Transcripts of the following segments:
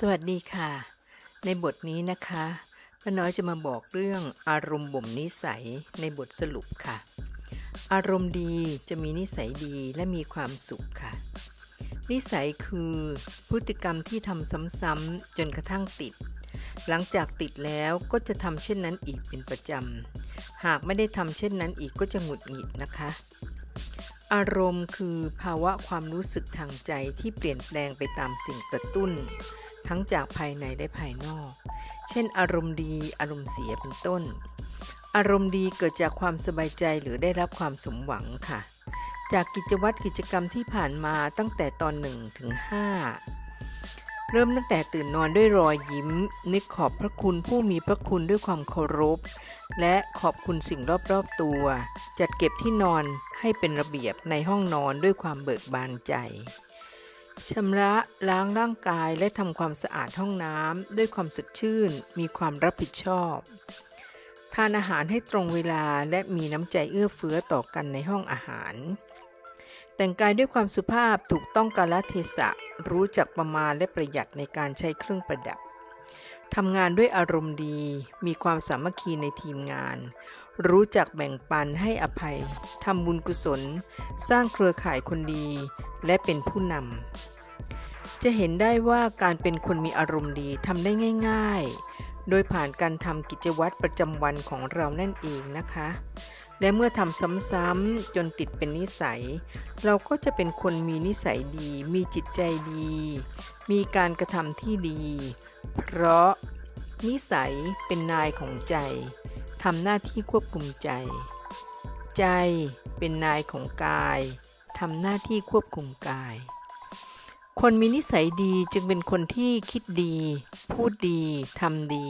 สวัสดีค่ะ ในบทนี้นะคะป้าน้อยจะมาบอกเรื่องอารมณ์บ่มนิสัยในบทสรุปค่ะ อารมณ์ดีจะมีนิสัยดีและมีความสุขค่ะ นิสัยคือพฤติกรรมที่ทำซ้ำๆจนกระทั่งติด หลังจากติดแล้วก็จะทำเช่นนั้นอีกเป็นประจำ หากไม่ได้ทำเช่นนั้นอีกก็จะหงุดหงิดนะคะ อารมณ์คือภาวะความรู้สึกทางใจที่เปลี่ยนแปลงไปตามสิ่งกระตุ้น ทั้งจากภายในและภายนอก เช่น อารมณ์ดี อารมณ์เสียเป็นต้น อารมณ์ดีเกิดจากความสบายใจหรือได้รับความสมหวังค่ะ จากกิจวัตรกิจกรรมที่ผ่านมาตั้งแต่ตอน1ถึง5 เริ่มตั้งแต่ตื่นนอนด้วยรอยยิ้ม นึกขอบพระคุณผู้มีพระคุณด้วยความเคารพ และขอบคุณสิ่งรอบๆตัว จัดเก็บที่นอนให้เป็นระเบียบในห้องนอนด้วยความเบิกบานใจชำระล้างร่างกายและทำความสะอาดห้องน้ำด้วยความสดชื่น มีความรับผิดชอบ ทานอาหารให้ตรงเวลาและมีน้ำใจเอื้อเฟื้อต่อกันในห้องอาหาร แต่งกายด้วยความสุภาพถูกต้องกาลเทศะ รู้จักประมาณและประหยัดในการใช้เครื่องประดับทำงานด้วยอารมณ์ดี มีความสามัคคีในทีมงาน รู้จักแบ่งปันให้อภัย ทำบุญกุศล สร้างเครือข่ายคนดี และเป็นผู้นำ จะเห็นได้ว่าการเป็นคนมีอารมณ์ดีทำได้ง่าย ๆ โดยผ่านการทำกิจวัตรประจำวันของเรานั่นเองนะคะ และเมื่อทำซ้ำๆจนติดเป็นนิสัย เราก็จะเป็นคนมีนิสัยดี มีจิตใจดี มีการกระทำที่ดี เพราะนิสัยเป็นนายของใจทำหน้าที่ควบคุมใจ ใจเป็นนายของกายทำหน้าที่ควบคุมกาย คนมีนิสัยดีจึงเป็นคนที่คิดดี พูดดีทำดี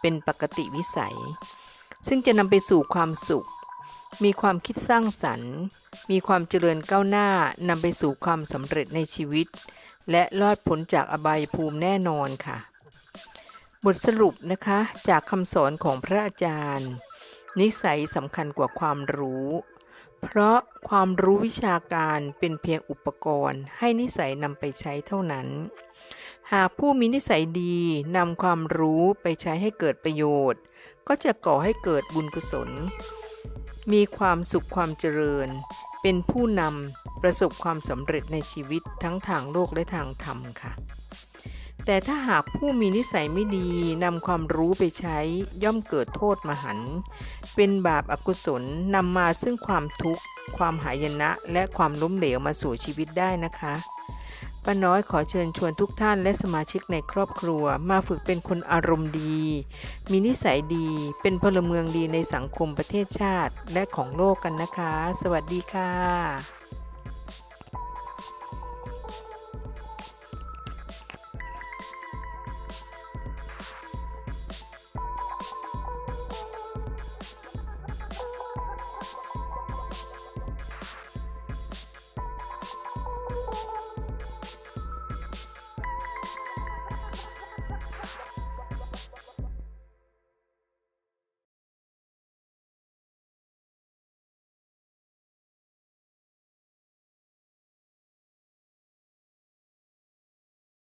เป็นปกติวิสัย ซึ่งจะนำไปสู่ความสุข มีความคิดสร้างสรรค์ มีความเจริญก้าวหน้านำไปสู่ความสำเร็จในชีวิต และรอดพ้นจากอบายภูมิแน่นอนค่ะ บทสรุปนะคะจากคำสอนของพระอาจารย์ นิสัยสำคัญกว่าความรู้ เพราะความรู้วิชาการเป็นเพียงอุปกรณ์ ให้นิสัยนำไปใช้เท่านั้น หากผู้มีนิสัยดีนำความรู้ไปใช้ให้เกิดประโยชน์ ก็จะก่อให้เกิดบุญกุศล มีความสุขความเจริญ เป็นผู้นำประสบความสำเร็จในชีวิตทั้งทางโลกและทางธรรมค่ะ แต่ถ้าหากผู้มีนิสัยไม่ดีนำความรู้ไปใช้ย่อมเกิดโทษมหัน เป็นบาปอากุศลนำมาซึ่งความทุกข์ ความหายนะ และความล้มเหลวมาสู่ชีวิตได้นะคะ ป้าน้อยขอเชิญชวนทุกท่านและสมาชิกในครอบครัว มาฝึกเป็นคนอารมณ์ดี มีนิสัยดี เป็นพลเมืองดีในสังคมประเทศชาติ และของโลกกันนะคะ สวัสดีค่ะ